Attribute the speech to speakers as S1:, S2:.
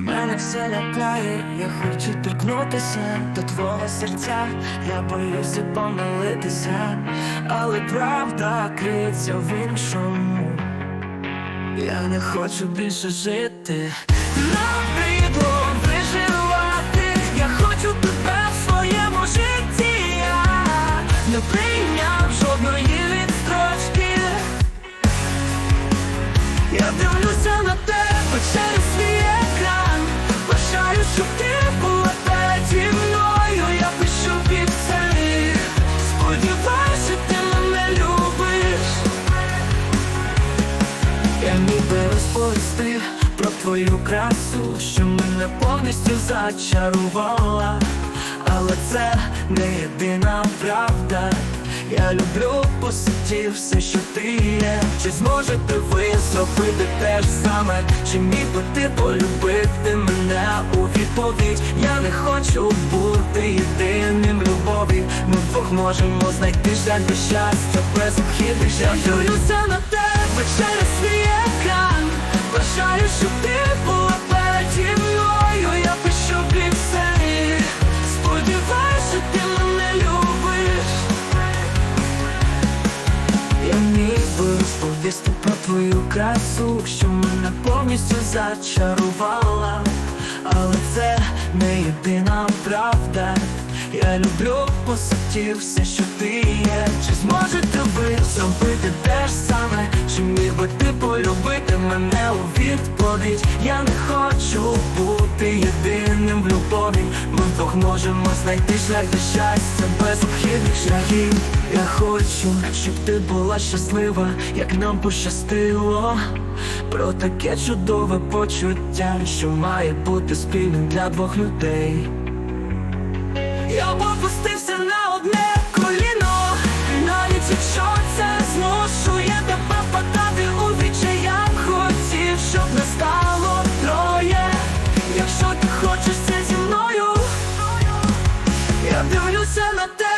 S1: Мене все лякає, я хочу торкнутися до твого серця, я боюся помилитися, але правда криється в іншому. Я не хочу більше жити. Набридло виживати, я хочу тебе в своєму житті. Не прийняв жодної відстрочки. Я дивлюся на тебе розповісти про твою красу, що мене повністю зачарувала, але це не єдина правда. Я люблю по суті все, що ти є. Чи зможете ви зробити те ж саме? Чи міг би ти полюбити мене у відповідь? Я не хочу бути єдиним любові. Ми двох можемо знайти шлях до щастя без обхідних. Я дивлюся на тебе красу, що мене повністю зачарувала, але це не єдина правда. Я люблю по суті все, що ти є. Чи зможете ви зробити те ж саме? Чи міг би ти полюбити мене у відповідь? Я не хочу обох можемо знайти шлях до щастя без обхідних шляхів. Я хочу, щоб ти була щаслива, як нам пощастило. Про таке чудове почуття, що має бути спільним для двох людей. Я попустився на одне коліно, навіть якщо це змушує тебе падати у віче. я б хотів, щоб не стало троє, якщо ти хочеш. Summer Summertime.